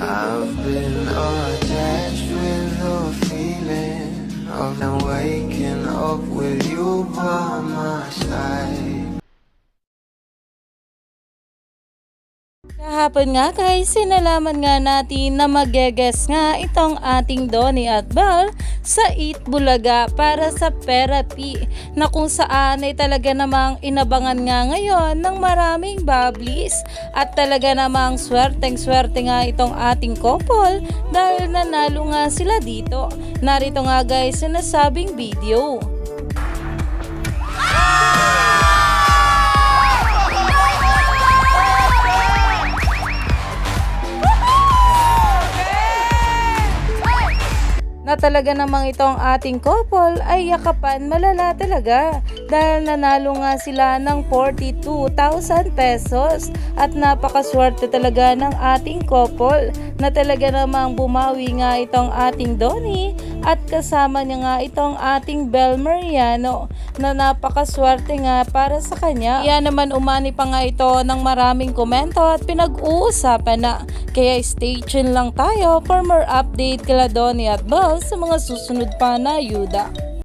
I've been attached with the feeling of now waking up with you by my side. Kahapon nga guys, sinalaman nga natin na mageges nga itong ating Donnie at Belle sa Eat Bulaga para sa therapy na kung saan ay talaga namang inabangan nga ngayon ng maraming bablis at talaga namang swerteng swerte nga itong ating couple dahil nanalo nga sila dito. Narito nga guys yung nasabing video. Na talaga namang itong ating couple ay yakapan malala talaga. Dahil nanalo nga sila ng 42,000 pesos. At napakaswerte talaga ng ating couple na talaga namang bumawi nga itong ating Donnie at kasama niya nga itong ating Bel Mariano na napakaswerte nga para sa kanya. Yan naman umani pa nga ito ng maraming komento at pinag-uusapan na. Kaya stay tuned lang tayo for more update kila Donnie at Bel sa mga susunod pa na yuda.